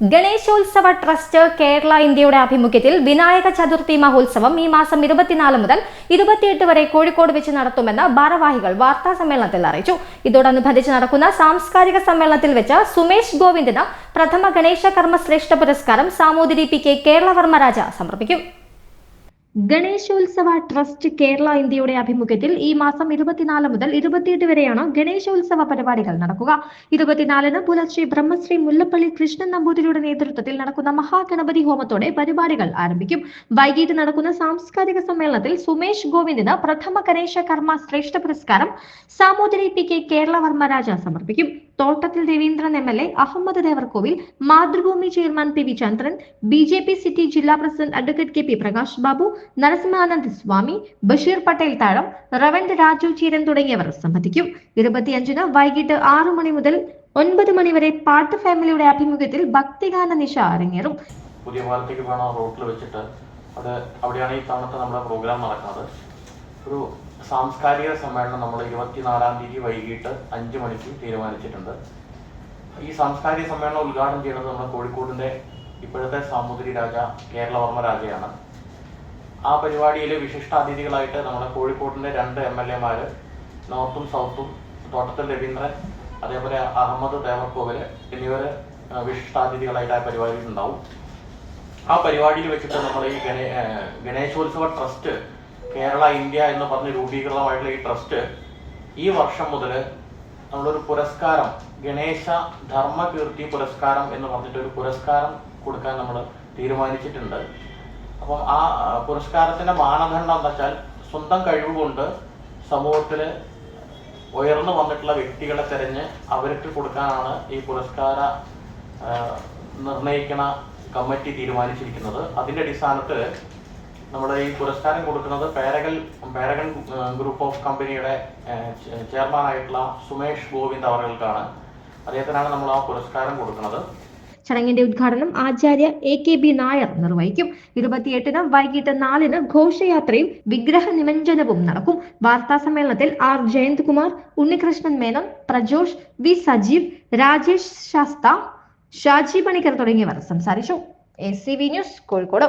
ഗണേശോത്സവ trust Kerala ഇന്ത്യയുടെ ആഭിമുഖ്യത്തിൽ വിനായക ചതുർത്ഥി മഹോത്സവം ഈ മാസം ഇരുപത്തിനാല് മുതൽ ഇരുപത്തിയെട്ട് വരെ കോഴിക്കോട് വെച്ച് നടത്തുമെന്ന് ഭാരവാഹികൾ വാർത്താ സമ്മേളനത്തിൽ അറിയിച്ചു. ഇതോടനുബന്ധിച്ച് നടക്കുന്ന സാംസ്കാരിക സമ്മേളനത്തിൽ വെച്ച് സുമേഷ് ഗോവിന്ദിന് പ്രഥമ ഗണേശകർമ്മ ശ്രേഷ്ഠ പുരസ്കാരം സാമൂതിരി പി കെ കേരളവർമ്മ രാജ സമർപ്പിക്കും. ഗണേശോത്സവ ട്രസ്റ്റ് കേരള ഇന്ത്യയുടെ ആഭിമുഖ്യത്തിൽ ഈ മാസം ഇരുപത്തിനാല് മുതൽ ഇരുപത്തിയെട്ട് വരെയാണ് ഗണേശോത്സവ പരിപാടികൾ നടക്കുക. ഇരുപത്തിനാലിന് പുലർച്ചെ ബ്രഹ്മശ്രീ മുല്ലപ്പള്ളി കൃഷ്ണൻ നമ്പൂതിരിയുടെ നേതൃത്വത്തിൽ നടക്കുന്ന മഹാഗണപതി ഹോമത്തോടെ പരിപാടികൾ ആരംഭിക്കും. വൈകിട്ട് നടക്കുന്ന സാംസ്കാരിക സമ്മേളനത്തിൽ സുമേഷ് ഗോവിന്ദിന് പ്രഥമ ഗണേശ കർമ്മ ശ്രേഷ്ഠ പുരസ്കാരം സാമൂതിരി പി കെ സമർപ്പിക്കും. Thottathil Raveendran M L A Ahammed Devarkovil Mathrubhumi chairman P V Chandran B J P city ജില്ലാ president advocate K P Prakash Babu Narasimhanand Swami Basheer Pattelthazham reverend Raju Cheeran തുടങ്ങിയവർ സംബന്ധിക്കും. ഇരുപത്തിയഞ്ചിന് വൈകിട്ട് ആറു മണി മുതൽ ഒൻപത് മണി വരെ പാട്ട് ഫാമിലിയുടെ ആഭിമുഖ്യത്തിൽ ഭക്തിഗാന നിശ അരങ്ങേറും. പുതിയ പാലത്തേക്ക് വേണം റോട്ടിൽ വെച്ചിട്ട്. അത് അവിടെയാണ് ഈ തവണത്തെ നമ്മുടെ പ്രോഗ്രാം നടക്കുന്നത്. ഒരു സാംസ്കാരിക സമ്മേളനം നമ്മൾ ഇരുപത്തിനാലാം തീയതി വൈകിട്ട് അഞ്ച് മണിക്ക് തീരുമാനിച്ചിട്ടുണ്ട്. ഈ സാംസ്കാരിക സമ്മേളനം ഉദ്ഘാടനം ചെയ്യുന്നത് നമ്മുടെ കോഴിക്കോടിന്റെ ഇപ്പോഴത്തെ സാമൂതിരി രാജ കേരളവർമ്മ രാജയാണ്. ആ പരിപാടിയിലെ വിശിഷ്ടാതിഥികളായിട്ട് നമ്മുടെ കോഴിക്കോടിന്റെ രണ്ട് എം എൽ എമാർ നോർത്തും സൗത്തും തോട്ടത്തിൽ രവീന്ദ്രൻ അതേപോലെ അഹമ്മദ് ദേവർകോവിൽ എന്നിവർ വിശിഷ്ടാതിഥികളായിട്ട് ആ പരിപാടിയിൽ ഉണ്ടാവും. ആ പരിപാടിയിൽ വെച്ചിട്ട് നമ്മൾ ഈ ഗണേ ഗണേശോത്സവ ട്രസ്റ്റ് കേരള ഇന്ത്യ എന്ന് പറഞ്ഞ് രൂപീകൃതമായിട്ടുള്ള ഈ ട്രസ്റ്റ് ഈ വർഷം മുതൽ നമ്മളൊരു പുരസ്കാരം ഗണേശ ധർമ്മകീർത്തി പുരസ്കാരം എന്ന് പറഞ്ഞിട്ട് ഒരു പുരസ്കാരം കൊടുക്കാൻ നമ്മൾ തീരുമാനിച്ചിട്ടുണ്ട്. അപ്പം ആ പുരസ്കാരത്തിന്റെ മാനദണ്ഡം എന്താ വെച്ചാൽ സ്വന്തം കഴിവ് കൊണ്ട് സമൂഹത്തിൽ ഉയർന്നു വന്നിട്ടുള്ള വ്യക്തികളെ തിരഞ്ഞ് അവർക്ക് കൊടുക്കാനാണ് ഈ പുരസ്കാര നിർണയിക്കണ കമ്മിറ്റി തീരുമാനിച്ചിരിക്കുന്നത്. അതിന്റെ അടിസ്ഥാനത്തിൽ നമ്മുടെ ഈ പുരസ്കാരം കൊടുക്കുന്നത് പേരകൽ പേരകൻ ഗ്രൂപ്പ് ഓഫ് കമ്പനിയുടെ ചെയർമാൻ ആയിട്ടുള്ള സുമേഷ് ഗോവിന്ദ് അവർകൾക്കാണ് അദ്ദേഹത്തിനാണ് നമ്മൾ ആ പുരസ്കാരം കൊടുക്കുന്നത്. ചടങ്ങിന്റെ ഉദ്ഘാടനം Acharya A K B Nair നിർവഹിക്കും. ഇരുപത്തിയെട്ടിന് വൈകിട്ട് നാലിന് ഘോഷയാത്രയും വിഗ്രഹ നിമഞ്ജനവും നടക്കും. വാർത്താ സമ്മേളനത്തിൽ ആർ ജയന്ത്കുമാർ ഉണ്ണികൃഷ്ണൻ മേനോൻ പ്രജോഷ് വി സജീവ് രാജേഷ് ശാസ്ത ഷാജി പണിക്കർ തുടങ്ങിയവർ സംസാരിച്ചു. A C V news Kozhikode.